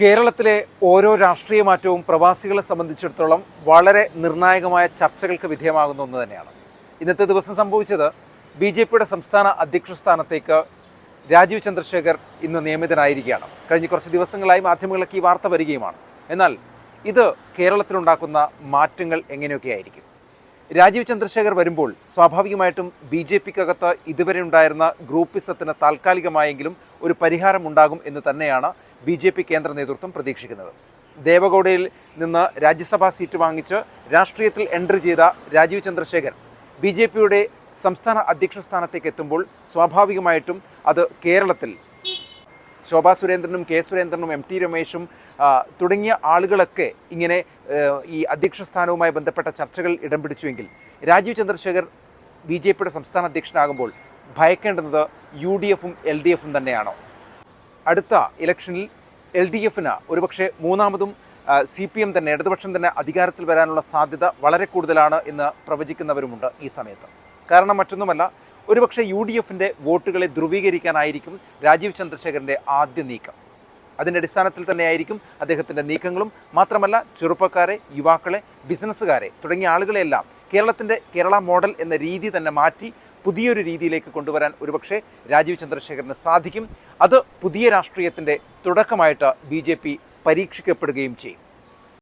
കേരളത്തിലെ ഓരോ രാഷ്ട്രീയ മാറ്റവും പ്രവാസികളെ സംബന്ധിച്ചിടത്തോളം വളരെ നിർണായകമായ ചർച്ചകൾക്ക് വിധേയമാകുന്ന ഒന്ന് തന്നെയാണ്. ഇന്നത്തെ ദിവസം സംഭവിച്ചത് ബി ജെ പിയുടെ സംസ്ഥാന അധ്യക്ഷ സ്ഥാനത്തേക്ക് രാജീവ് ചന്ദ്രശേഖർ ഇന്ന് നിയമിതനായിരിക്കുകയാണ്. കഴിഞ്ഞ കുറച്ച് ദിവസങ്ങളായി മാധ്യമങ്ങളിലേക്ക് ഈ വാർത്ത വരികയുമാണ്. എന്നാൽ ഇത് കേരളത്തിലുണ്ടാക്കുന്ന മാറ്റങ്ങൾ എങ്ങനെയൊക്കെയായിരിക്കും? രാജീവ് ചന്ദ്രശേഖർ വരുമ്പോൾ സ്വാഭാവികമായിട്ടും ബി ജെ പിക്കകത്ത് ഇതുവരെ ഉണ്ടായിരുന്ന ഗ്രൂപ്പിസത്തിന് താൽക്കാലികമായെങ്കിലും ഒരു പരിഹാരം ഉണ്ടാകും എന്ന് തന്നെയാണ് ബി ജെ പി കേന്ദ്ര നേതൃത്വം പ്രതീക്ഷിക്കുന്നത്. ദേവഗൌഡയിൽ നിന്ന് രാജ്യസഭാ സീറ്റ് വാങ്ങിച്ച് രാഷ്ട്രീയത്തിൽ എൻട്രി ചെയ്ത രാജീവ് ചന്ദ്രശേഖർ ബി ജെ പിയുടെ സംസ്ഥാന അധ്യക്ഷ സ്ഥാനത്തേക്ക് എത്തുമ്പോൾ സ്വാഭാവികമായിട്ടും അത് കേരളത്തിൽ ശോഭാ സുരേന്ദ്രനും കെ സുരേന്ദ്രനും എം ടി രമേശും തുടങ്ങിയ ആളുകളൊക്കെ ഇങ്ങനെ ഈ അധ്യക്ഷ സ്ഥാനവുമായി ബന്ധപ്പെട്ട ചർച്ചകൾ ഇടം പിടിച്ചുവെങ്കിൽ രാജീവ് ചന്ദ്രശേഖർ ബി ജെ പിയുടെ സംസ്ഥാന അധ്യക്ഷനാകുമ്പോൾ ഭയക്കേണ്ടുന്നത് യു ഡി എഫും എൽ ഡി എഫും തന്നെയാണോ? അടുത്ത ഇലക്ഷനിൽ എൽ ഡി എഫിന് ഒരുപക്ഷെ മൂന്നാമതും സി പി എം തന്നെ ഇടതുപക്ഷം തന്നെ അധികാരത്തിൽ വരാനുള്ള സാധ്യത വളരെ കൂടുതലാണ് എന്ന് പ്രവചിക്കുന്നവരുമുണ്ട് ഈ സമയത്ത്. കാരണം മറ്റൊന്നുമല്ല ഒരുപക്ഷെ യു ഡി എഫിന്റെ വോട്ടുകളെ ധ്രുവീകരിക്കാനായിരിക്കും രാജീവ് ചന്ദ്രശേഖരന്റെ ആദ്യ നീക്കം. അതിന്റെ അടിസ്ഥാനത്തിൽ തന്നെയായിരിക്കും അദ്ദേഹത്തിന്റെ നീക്കങ്ങളും. മാത്രമല്ല ചെറുപ്പക്കാരെ യുവാക്കളെ ബിസിനസ്സുകാരെ തുടങ്ങിയ ആളുകളെല്ലാം കേരളത്തിന്റെ കേരള മോഡൽ എന്ന രീതി തന്നെ മാറ്റി പുതിയൊരു രീതിയിലേക്ക് കൊണ്ടുവരാൻ ഒരുപക്ഷെ രാജീവ് ചന്ദ്രശേഖരന് സാധിക്കും. അത് പുതിയ രാഷ്ട്രീയത്തിന്റെ തുടക്കമായിട്ട് ബി പരീക്ഷിക്കപ്പെടുകയും ചെയ്യും.